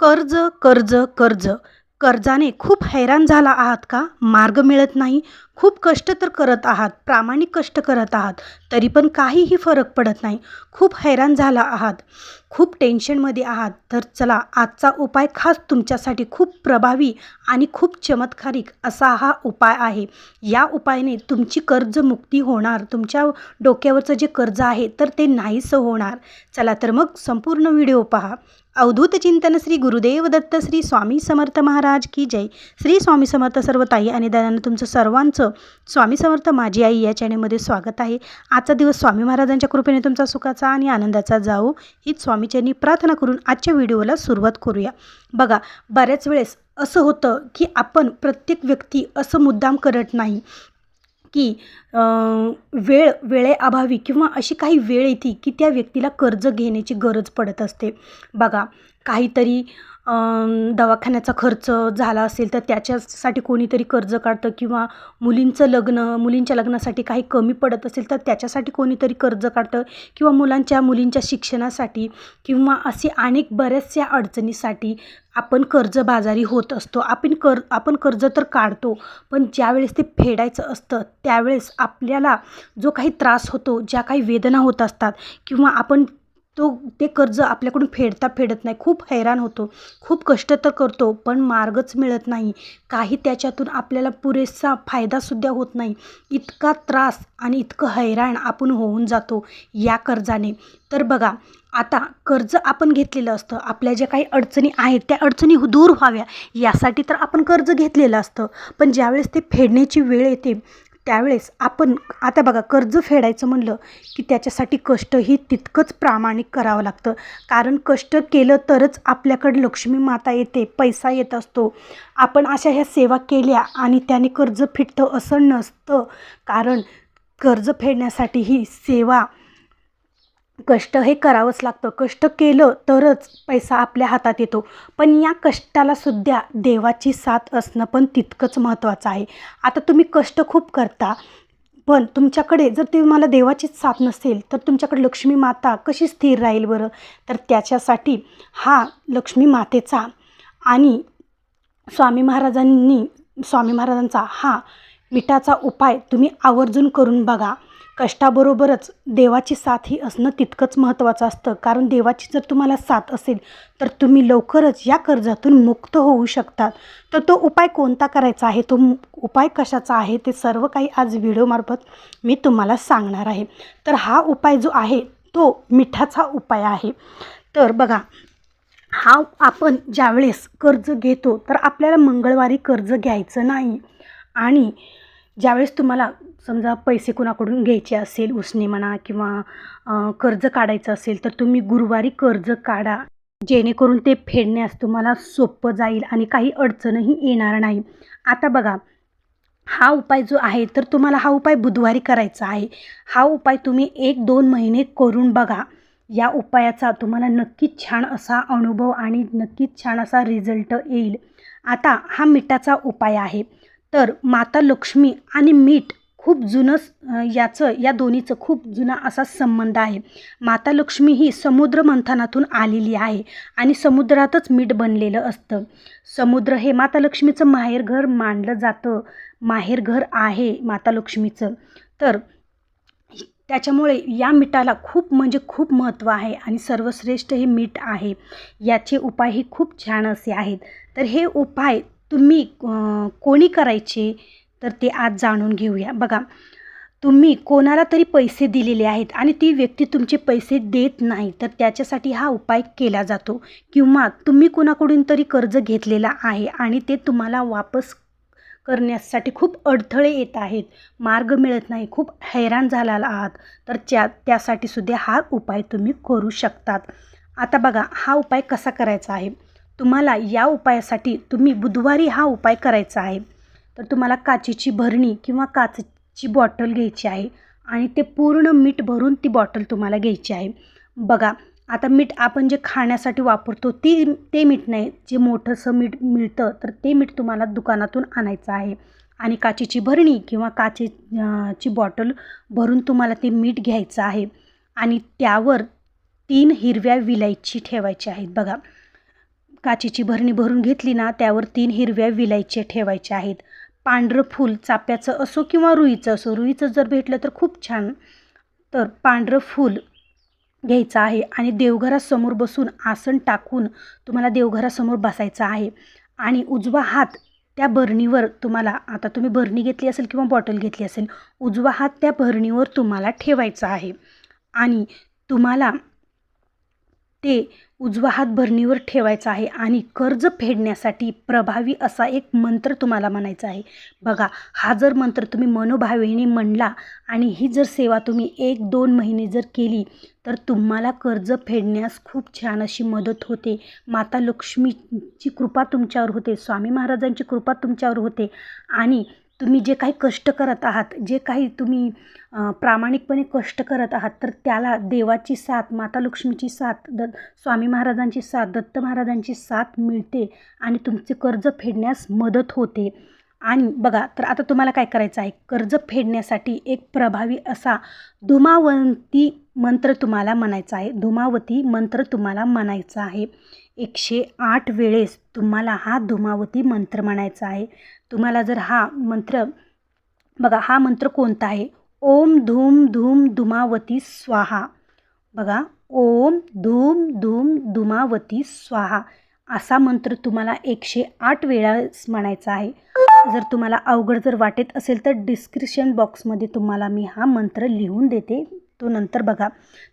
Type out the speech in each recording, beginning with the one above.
कर्ज कर्ज कर्ज. कर्जाने खूप हैराण झाला आहात का? मार्ग मिळत नाही. खूप कष्ट तर करत आहात प्रामाणिक कष्ट करत आहात तरी पण काहीही फरक पडत नाही. खूप हैराण झाला आहात. खूप टेन्शनमध्ये आहात. तर चला आजचा उपाय खास तुमच्यासाठी खूप प्रभावी आणि खूप चमत्कारिक असा हा उपाय आहे. या उपायाने तुमची कर्जमुक्ती होणार. तुमच्या डोक्यावरचं जे कर्ज आहे तर ते नाहीसं होणार. चला तर मग संपूर्ण व्हिडिओ पहा. अवधूत चिंतन श्री गुरुदेव दत्त श्री स्वामी समर्थ महाराज की जय. श्री स्वामी समर्थ सर्व ताई आणि दादांना तुमचं सर्वांचं स्वामी समर्थ माझी आई या चॅनलमध्ये स्वागत आहे. आजचा दिवस स्वामी महाराजांच्या कृपेने तुमचा सुखाचा आणि आनंदाचा जाऊ हीच स्वामीच्यांनी प्रार्थना करून आजच्या व्हिडिओला सुरुवात करूया. बघा बऱ्याच वेळेस असं होतं की आपण प्रत्येक व्यक्ती असं मुद्दाम करत नाही. की वेळ वेळेअभावी किंवा अशी काही वेळ येते की त्या व्यक्तीला कर्ज घेण्याची गरज पडत असते. बघा काहीतरी दवाखान्याचा खर्च झाला असेल तर त्याच्यासाठी कोणीतरी कर्ज काढतं किंवा मुलींचं लग्न मुलींच्या लग्नासाठी काही कमी पडत असेल तर त्याच्यासाठी कोणीतरी कर्ज काढतं किंवा मुलांच्या मुलींच्या शिक्षणासाठी किंवा असे अनेक बऱ्याचशा अडचणीसाठी आपण कर्जबाजारी होत असतो. आपण कर आपण कर्ज तर काढतो पण ज्यावेळेस ते फेडायचं असतं त्यावेळेस आपल्याला जो काही त्रास होतो ज्या काही वेदना होत असतात किंवा आपण तो ते कर्ज आपल्याकडून फेडता फेडत नाही. खूप हैराण होतो. खूप कष्ट तर करतो पण मार्गच मिळत नाही. काही त्याच्यातून आपल्याला पुरेसा फायदासुद्धा होत नाही. इतका त्रास आणि इतकं हैराण आपण होऊन जातो या कर्जाने. तर बघा आता कर्ज आपण घेतलेलं असतं. आपल्या ज्या काही अडचणी आहेत त्या अडचणी दूर व्हाव्या. यासाठी तर आपण कर्ज घेतलेलं असतं. पण ज्यावेळेस ते फेडण्याची वेळ येते त्यावेळेस आपण आता बघा कर्ज फेडायचं म्हणलं की त्याच्यासाठी कष्टही तितकंच प्रामाणिक करावं लागतं. कारण कष्ट केलं तरच आपल्याकडे लक्ष्मी माता येते पैसा येत असतो. आपण अशा ह्या सेवा केल्या आणि त्याने कर्ज फिटतं असं नसतं. कारण कर्ज फेडण्यासाठी ही सेवा कष्ट हे करावंच लागतं. कष्ट केलं तरच पैसा आपल्या हातात येतो. पण या कष्टाला सुद्धा देवाची साथ असणं पण तितकंच महत्त्वाचं आहे. आता तुम्ही कष्ट खूप करता पण तुमच्याकडे जर तुम्हाला देवाचीच साथ नसेल तर तुमच्याकडे लक्ष्मी माता कशी स्थिर राहील बरं? तर त्याच्यासाठी हा लक्ष्मी मातेचा आणि स्वामी महाराजांनी स्वामी महाराजांचा हा मिठाचा उपाय तुम्ही आवर्जून करून बघा. कष्टाबरोबरच देवाची साथ ही असणं तितकंच महत्त्वाचं असतं. कारण देवाची जर तुम्हाला साथ असेल तर तुम्ही लवकरच या कर्जातून मुक्त होऊ शकतात. तर तो उपाय कोणता करायचा आहे? तो मु- उपाय कशाचा आहे? ते सर्व काही आज व्हिडिओमार्फत मी तुम्हाला सांगणार आहे. तर हा उपाय जो आहे तो मिठाचा उपाय आहे. तर बघा हा आपण ज्यावेळेस कर्ज घेतो तर आपल्याला मंगळवारी कर्ज घ्यायचं नाही. आणि ज्यावेळेस तुम्हाला समजा पैसे कुणाकडून घ्यायचे असेल उसने म्हणा किंवा कर्ज काढायचं असेल तर तुम्ही गुरुवारी कर्ज काढा. जेणेकरून ते फेडण्यास तुम्हाला सोपं जाईल आणि काही अडचणही येणार नाही. आता बघा हा उपाय जो आहे तर तुम्हाला हा उपाय बुधवारी करायचा आहे. हा उपाय तुम्ही एक दोन महिने करून बघा. या उपायाचा तुम्हाला नक्कीच छान असा अनुभव आणि नक्कीच छान असा रिझल्ट येईल. आता हा मिठाचा उपाय आहे. तर माता लक्ष्मी आणि मीठ खूप जुनं याचं या दोन्हीचं खूप जुना असा संबंध आहे. माता लक्ष्मी ही समुद्र मंथनातून आलेली आहे आणि समुद्रातच मीठ बनलेलं असतं. समुद्र हे माता लक्ष्मीचं माहेरघर मानलं जातं. माहेरघर आहे माता लक्ष्मीचं. तर त्याच्यामुळे या मिठाला खूप म्हणजे खूप महत्त्व आहे आणि सर्वश्रेष्ठ हे मीठ आहे. याचे उपाय हे खूप छान असे आहेत. तर हे उपाय तुम्ही कोणी करायचे तर ते आज जाणून घेऊया. बघा तुम्ही कोणाला तरी पैसे दिलेले आहेत आणि ती व्यक्ती तुमचे पैसे देत नाही तर त्याच्यासाठी हा उपाय केला जातो. किंवा तुम्ही कोणाकडून तरी कर्ज घेतलेला आहे आणि ते तुम्हाला वापस करण्यासाठी खूप अडथळे येत आहेत मार्ग मिळत नाही खूप हैराण झालेला आहात तर त्या त्यासाठी सुद्धा हा उपाय तुम्ही करू शकतात. आता बघा हा उपाय कसा करायचा आहे? तुम्हाला या उपायासाठी तुम्ही बुधवारी हा उपाय करायचा आहे. तर तुम्हाला काचेची भरणी किंवा काचेची बॉटल घ्यायची आहे आणि ते पूर्ण मीठ भरून ती बॉटल तुम्हाला घ्यायची आहे. बघा आता मीठ आपण जे खाण्यासाठी वापरतो ती ते मीठ नाही. जे मोठंसं मीठ मिळतं तर ते मीठ तुम्हाला दुकानातून आणायचं आहे. आणि काचेची भरणी किंवा काचे ची बॉटल भरून तुम्हाला ते मीठ घ्यायचं आहे. आणि त्यावर तीन हिरव्या विलायची ठेवायची आहेत. बघा काचेची भरणी भरून घेतली ना त्यावर तीन हिरव्या विलायचे ठेवायचे आहेत. पांढरं फूल चाप्याचं असो किंवा रुईचं असो रुईचं जर भेटलं तर खूप छान. तर पांढरं फूल घ्यायचं आहे आणि देवघरासमोर बसून आसन टाकून तुम्हाला देवघरासमोर बसायचं आहे. आणि उजवा हात त्या भरणीवर तुम्हाला आता तुम्ही भरणी घेतली असेल किंवा बॉटल घेतली असेल उजवा हात त्या भरणीवर तुम्हाला ठेवायचा आहे. आणि तुम्हाला ते उजवा हात भरणीवर ठेवायचा आहे आणि कर्ज फेडण्यासाठी प्रभावी असा एक मंत्र तुम्हाला म्हणायचा आहे. बघा हा जर मंत्र तुम्ही मनोभावेने म्हणला आणि ही जर सेवा तुम्ही एक दोन महिने जर केली तर तुम्हाला कर्ज फेडण्यास खूप छान अशी मदत होते. माता लक्ष्मीची कृपा तुमच्यावर होते स्वामी महाराजांची कृपा तुमच्यावर होते आणि तुम्ही जे काही कष्ट करत आहात जे काही तुम्ही प्रामाणिकपणे कष्ट करत आहात तर त्याला देवाची साथ माता लक्ष्मीची साथ द स्वामी महाराजांची साथ दत्त महाराजांची साथ मिळते आणि तुमचे कर्ज फेडण्यास मदत होते. आणि बघा तर आता तुम्हाला काय करायचं आहे? कर्ज फेडण्यासाठी एक प्रभावी असा धुमावंती मंत्र तुम्हाला म्हणायचा आहे. धुमावती मंत्र तुम्हाला म्हणायचा आहे. एकशे आठ वेळेस तुम्हाला हा धुमावती मंत्र म्हणायचा आहे. तुम्हाला जर हा मंत्र बघा हा मंत्र कोणता आहे? ओम धूम धूम धुमावती स्वाहा. बघा ओम धूम धूम धुमावती स्वाहा. असा मंत्र तुम्हाला एकशे आठ वेळास म्हणायचा आहे. जर तुम्हाला अवघड जर वाटत असेल तर डिस्क्रिप्शन बॉक्समध्ये तुम्हाला मी हा मंत्र लिहून देते. तो नंतर बघा.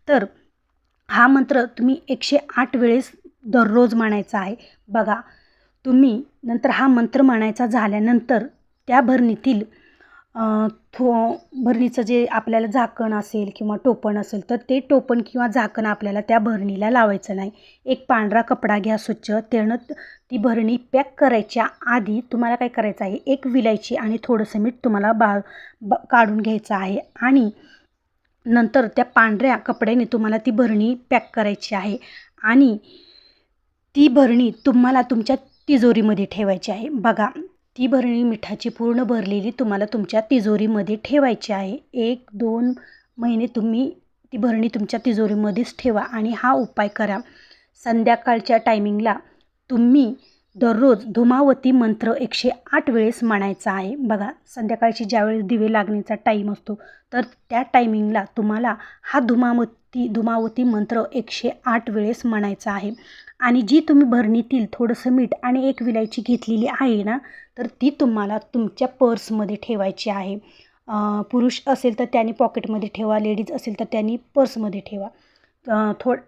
तर हा मंत्र तुम्ही एकशे आठ वेळेस दररोज म्हणायचा आहे. बघा तुम्ही नंतर हा मंत्र म्हणायचा झाल्यानंतर त्या भरणीतील थो भरणीचं जे आपल्याला झाकण असेल किंवा टोपण असेल तर ते टोपण किंवा झाकण आपल्याला त्या भरणीला लावायचं नाही. एक पांढरा कपडा घ्या स्वच्छ त्यानं ती भरणी पॅक करायच्या आधी तुम्हाला काय करायचं आहे? एक विलायची आणि थोडंसं मीठ तुम्हाला बा ब काढून घ्यायचं आहे आणि नंतर त्या पांढऱ्या कपड्याने तुम्हाला ती भरणी पॅक करायची आहे. आणि ती भरणी तुम्हाला तुमच्या तिजोरीमध्ये ठेवायची आहे. बघा ती भरणी मिठाची पूर्ण भरलेली तुम्हाला तुमच्या तिजोरीमध्ये ठेवायची आहे. एक दोन महिने तुम्ही ती भरणी तुमच्या तिजोरीमध्येच ठेवा आणि हा उपाय करा. संध्याकाळच्या टायमिंगला तुम्ही दररोज धुमावती मंत्र एकशे आठ वेळेस म्हणायचा आहे. बघा संध्याकाळची ज्यावेळेस दिवे लागण्याचा टाईम असतो तर त्या टायमिंगला तुम्हाला हा धुमावती धुमावती मंत्र एकशे आठ वेळेस म्हणायचा आहे. आणि जी तुम्ही भरणीतील थोडंसं मीठ आणि एक विलायची घेतलेली आहे ना तर ती तुम्हाला तुमच्या पर्समध्ये ठेवायची आहे. पुरुष असेल तर त्यांनी पॉकेटमध्ये ठेवा लेडीज असेल तर त्यांनी पर्समध्ये ठेवा. थोड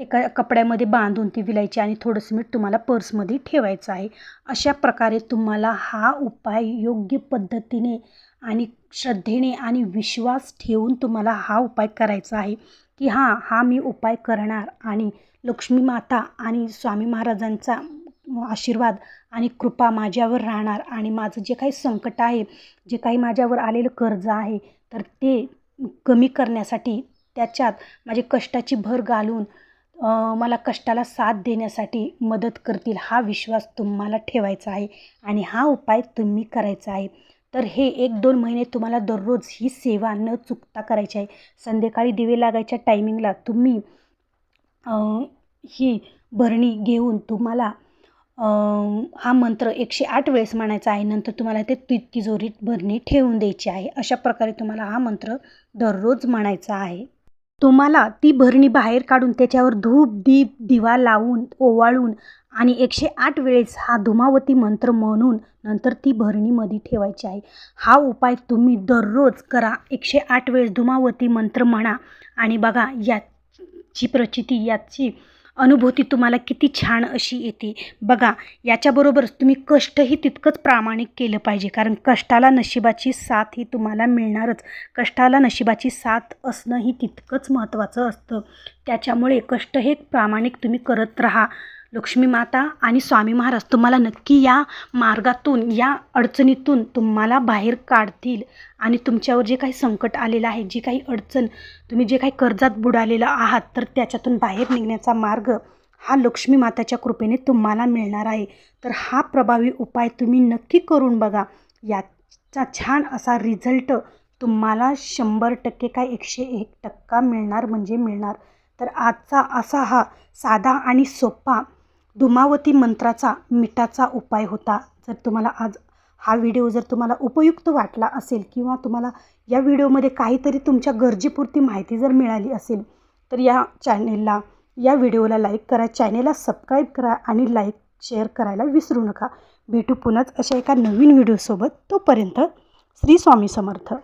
एका कपड्यामध्ये बांधून ती विलायची आणि थोडंसं मीठ तुम्हाला पर्समध्ये ठेवायचं आहे. अशा प्रकारे तुम्हाला हा उपाय योग्य पद्धतीने आणि श्रद्धेने आणि विश्वास ठेवून तुम्हाला हा उपाय करायचा आहे. की हां हा मी उपाय करणार आणि लक्ष्मी माता आणि स्वामी महाराजांचा आशीर्वाद आणि कृपा माझ्यावर राहणार आणि माझं जे काही संकट आहे जे काही माझ्यावर आलेलं कर्ज आहे तर ते कमी करण्यासाठी त्याच्यात माझे कष्टाची भर घालून मला कष्टाला साथ देण्यासाठी मदत करतील हा विश्वास तुम्हाला ठेवायचा आहे आणि हा उपाय तुम्ही करायचा आहे. तर हे एक दोन महिने तुम्हाला दररोज ही सेवा न चुकता करायची आहे. संध्याकाळी दिवे लागायच्या टायमिंगला तुम्ही ही भरणी घेऊन तुम्हाला हा मंत्र एकशे आठ वेळेस म्हणायचा आहे. नंतर तुम्हाला ते ति तिजोरीत भरणी ठेवून द्यायची आहे. अशा प्रकारे तुम्हाला हा मंत्र दररोज म्हणायचा आहे. तुम्हाला ती भरणी बाहेर काढून त्याच्यावर धूप दीप दिवा लावून ओवाळून आणि एकशे आठ वेळेस हा धुमावती मंत्र म्हणून नंतर ती भरणीमध्ये ठेवायची आहे. हा उपाय तुम्ही दररोज करा. एकशे आठ वेळेस धुमावती मंत्र म्हणा आणि बघा यात ची प्रचिती याची अनुभूती तुम्हाला किती छान अशी येते. बघा याच्याबरोबरच तुम्ही कष्टही तितकंच प्रामाणिक केलं पाहिजे. कारण कष्टाला नशिबाची साथ ही तुम्हाला मिळणारच. कष्टाला नशिबाची साथ असणं ही तितकंच महत्त्वाचं असतं. त्याच्यामुळे कष्ट हे प्रामाणिक तुम्ही करत राहा. लक्ष्मी माता आणि स्वामी महाराज तुम्हाला नक्की या मार्गातून या अडचणीतून तुम्हाला बाहेर काढतील. आणि तुमच्यावर जे काही संकट आलेलं आहे जी काही अडचण तुम्ही जे काही कर्जात बुडालेलं आहात तर त्याच्यातून बाहेर निघण्याचा मार्ग हा लक्ष्मी माताच्या कृपेने तुम्हाला मिळणार आहे. तर हा प्रभावी उपाय तुम्ही नक्की करून बघा. याचा छान असा रिझल्ट तुम्हाला शंभर टक्के काय एकशे एक टक्का मिळणार म्हणजे मिळणार. तर आजचा असा हा साधा आणि सोपा धुमावती मंत्राचा मिठाचा उपाय होता. जर तुम्हाला आज हा व्हिडिओ जर तुम्हाला उपयुक्त वाटला असेल किंवा तुम्हाला या व्हिडिओमध्ये काहीतरी तुमच्या गरजेपुरती माहिती जर मिळाली असेल तर या चॅनेलला या व्हिडिओला लाईक करा चॅनेलला सबस्क्राईब करा आणि लाईक शेअर करायला विसरू नका. भेटू पुन्हाच अशा एका नवीन व्हिडिओसोबत. तोपर्यंत श्री स्वामी समर्थ.